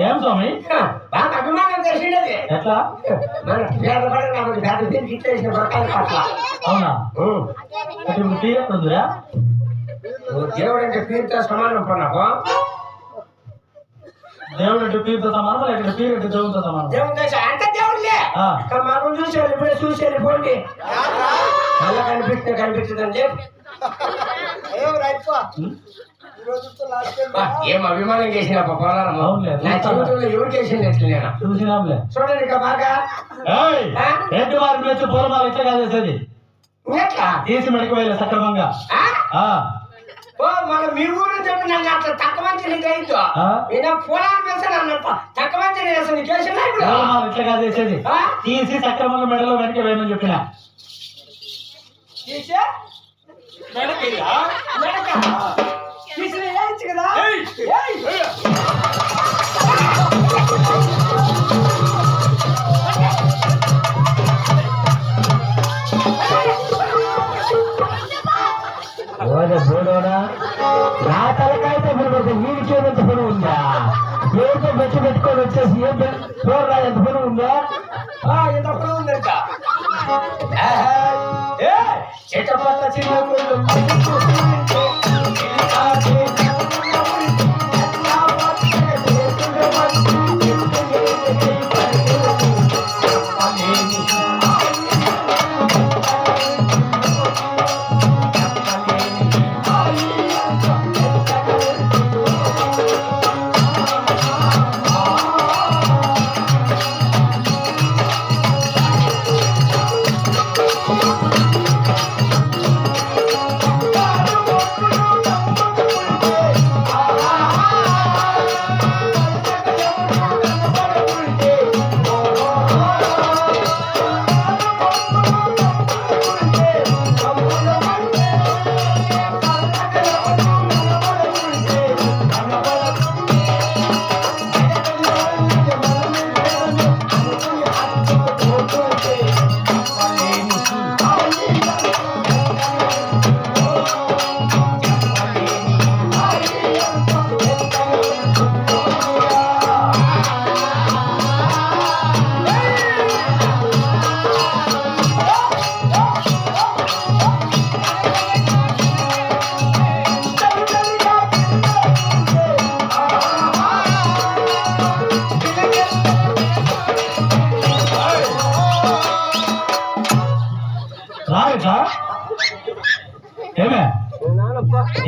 ఏం స్వామి? బాగా అభిమానం తెలిసిండేది ఎట్లా? మన పేద పడి నాకు పేద తిరిగి ఇచ్చేసిన ప్రకారం పట్ల. అవునా? అంటే ఇప్పుడు టీ ఎక్కడ ఉందిరా నువ్వు దేవుడు అంటే పీరుతో సమానం పన్నాకు దేవుడు అంటే పీరుతో సమానం లేకపోతే పీరు అంటే దేవుడితో సమానం దేవుడు అంటే దేవుడులే. మనం చూసారు ఇప్పుడే చూసి వెళ్ళిపోండి కళ్ళ కనిపిస్తుంది కనిపించదండి. ఏం అభిమానం చేసిన చూడండి పూలమాల ఇట్లా కాదేసేది ఎట్లా? తీసి మెడకు వెళ్ళి సక్రమంగా. ఆ? ఆ. ఓ మన మీ ఊరు చెప్పి నన్ను అట్లా తక్కువ మంచి నీకు అయిందో? ఆ? నేను పొలాన్ని వేస్తే నన్ను తక్కువ మంచి నేను అసలు చేసిన ఇప్పుడు? ఇట్లా కాదేసేది ఆ? తీసి సక్రమంగా మెడలో వెనక వేయమని చెప్పిన. తీసే? మెడక? తీసిన వేయచ్చు కదా ఏయ్! ఓరే బోడోడా? నా తలకాయతో పడిపోతే వీడికి ఎంత పని ఉందా? పేరుతో బెచ్చి పెట్టుకొని వచ్చేసి ఏం చూడరా ఎంత పని ఉందా? ఆ, ఇంత పొలం ఉందంట? ఆహా. ఏ, చిట్టపట్ల చిన్న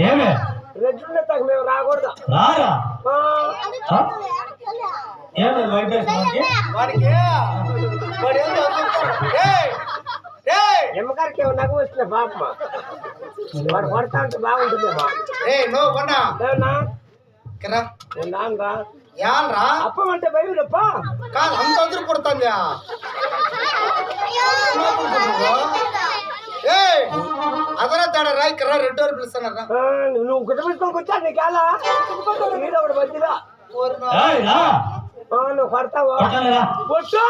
ఏమే రెడ్డి తగ్గ మేము రాకూడదు రారా ఆ, ఆ? ఏమే వైబ్రేషన్ వాడికి వాడు ఏందో అనుకుంటాడు. ఏయ్! ఏయ్! నిమ్మకాయకి ఏమో నగ వచ్చిన పాపమ్మ వాడు కొడతా ఉంటే బాగుంటుందేమో ఏయ్, నువ్వు కొన్నా ఏమన్నా? కిరా నేను రానురా. యాన్రా అప్పం అంటే భయపడప్ప కాదు అంత అదురు పుడుతుందా రా ఇక్కడ రెడ్ వారు పిలుస్తున్నారా? నువ్వు కుటుంబించుకోనికి వచ్చా నీకేలా మీద ఒకటి మధ్యలో. ఏయ్ రా. ఆ, నువ్వు కొడతావా? కొట్టనే రా. కొట్టు.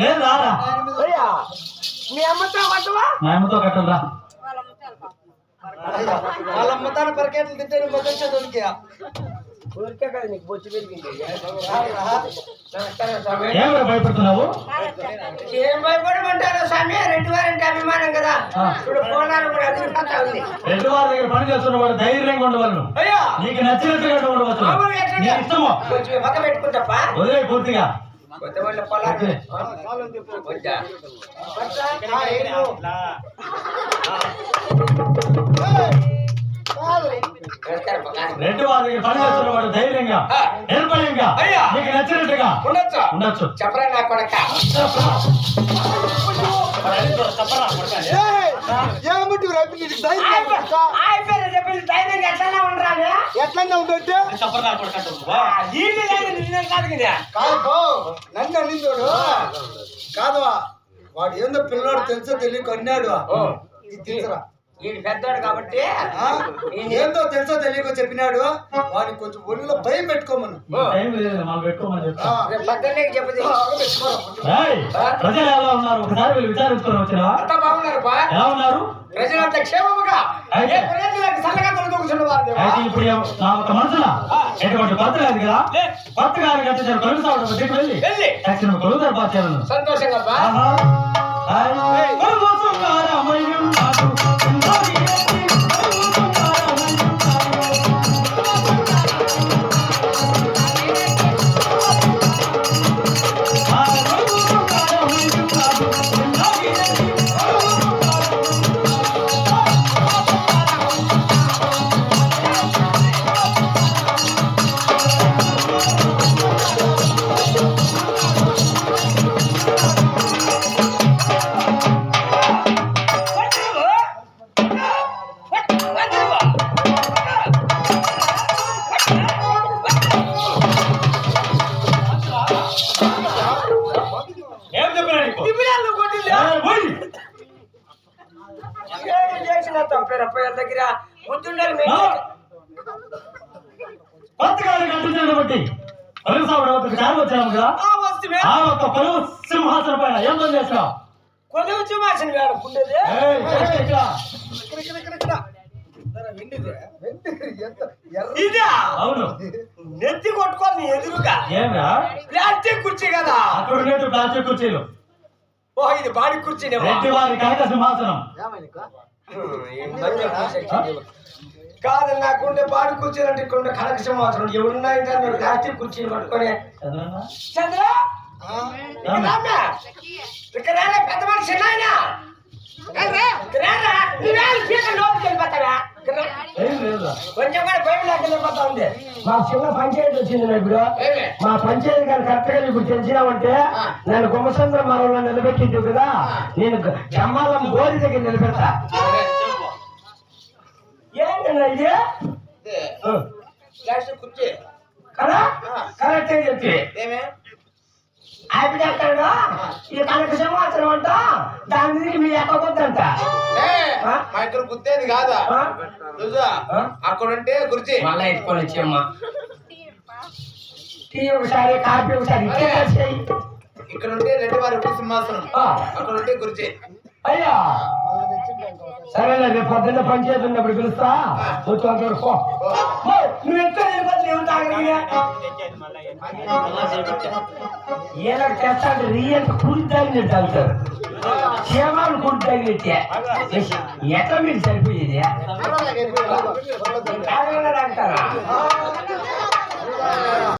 లేదు రారా అయ్యా మీ అమ్మతో కొట్టవా? మా అమ్మతో కట్టను రా. వాళ్ళ అమ్మతాన పరికెట్లు తింటే నువ్వు మొదటి చదువుకి ఊరికే కదా నీకు బొచ్చు పెరిగింది. నమస్కారం స్వామి. ఏమరా భయపడుతున్నావు? ఏం భయపడమంటారు స్వామి? రెడ్డి వారంటే అభిమానం కదా. ఇప్పుడు పోనాలు కూడా అదిరిపోతా ఉంది. రెండు వారి దగ్గర పని చేస్తున్న వాడు ధైర్యంగా ఉండవలను. అయ్యా! నీకు నచ్చినట్టుగా ఉండవచ్చు? నీ ఇష్టము. కొంచెం పక్క పెట్టుకుంటాపా వదిలే పూర్తిగా. కొత్త వాళ్ళ పొలాలు కొంచెం పక్క. రెండు వారి దగ్గర పని చేస్తున్న వాడు ధైర్యంగా. నిర్భయంగా అయ్యా. నీకు నచ్చినట్టుగా ఉండొచ్చు ఉండొచ్చు చెప్పరా నా కొడక ఏమిటి రేపు నీకు ధైర్యం చెప్పింది ధైర్యంగా ఎట్లా ఉండరాని ఎట్లన్నా ఉందంటే నిన్న కాదు కదా. నన్ను అనిందోడు కాదు వాడు ఏందో పిల్లోడు తెలుసో తెలియక అన్నాడు ఓ. పెద్దోడు కాబట్టి? ఏందో తెలుసో తెలియక చెప్పినాడు. వాడిని కొంచెం ఒళ్ళో భయం పెట్టుకోమను. చెప్పదు. ఏయ్, ప్రజలు ఎలా ఉన్నారు? ఒకసారి విచారించుకొని బాగున్నారు ఎలా ఉన్నారు? ప్రజలంతా క్షేమముగా? ఇప్పుడు ఎవ- నా ఒక మనసున ఎటువంటి కాదు కదా? నేను వెళ్ళి. తక్షణ సంతోషంగా పని. చేసినావు? కొలువు చూమాసిన వేడ పుండేది ఏయ్, ఇక్కడ, ఇక్కడ. ఇక్కడ ఇక్కడ ఇక్కడ ఇక్కడ సరే, వెండిది. వెండి ఎంత ఎర్ర ఇదా? అవును. నెత్తి కొట్టుకోవాలి ఎదురుగా ఏమ్రా? ప్లాస్టిక్ కుర్చీ కదా? అక్కడ ప్లాస్టిక్ కుర్చీలు. ఓ ఇది బాడీ కుర్చీనేమో. రెడ్డి వారి కనక సింహాసనం. కాదు నాకుండే బాడీ కుర్చీలు అంటే ఇక్కడ కనక సింహాసనం. ఎవరున్నాయంటే మీరు ప్లాస్టిక్ కుర్చీలు పట్టుకొని? చంద్ర? ఇక్కడ పెద్ద మనిషి నాయనా? కొంచెం కూడా భయం లేక వెళ్ళిపోతా ఉంది. మా చిన్న పంచాయతీ వచ్చింది ఇప్పుడు. మా పంచాయతీ గారు కరెక్ట్గా ఇప్పుడు తెలిసినావంటే నన్ను గుమ్మసంద్ర మరంలో నిలబెట్టిండు కదా నేను జమ్మాలం గోరి దగ్గర నిలబెడతా. ఏంటన్నా ఇది? కుర్చీ. కరెక్ట్ చెప్పి. ఆపిడ ఎక్కడ ఈ కనక సంవత్సరం అంట? దాని మీదకి మీ ఎక్కకొద్దంట ఆ? మా ఇక్కడ గుర్తేది కాదా? అక్కడ ఉంటే కుర్చీ. మళ్ళా ఎత్తుకొని వచ్చేమ్మా టీ ఒకసారి కాఫీ ఒకసారి. ఇక్కడ ఉంటే రెడ్డి వారి సింహాసనం. అక్కడ ఉంటే కుర్చీ. అయ్యా! సరేలే రేపు పొద్దున్న పంచాయతీ ఉన్నప్పుడు పిలుస్తా. వచ్చి అంతవరకు. నువ్వు ఎక్కడ చేస్తా అంటే రియల్ కుడి తాగినట్టు తాగుతారు క్షేమాలు కుడి తాగినట్టే ఎట్లా మీరు సరిపోయేది? అంటారా?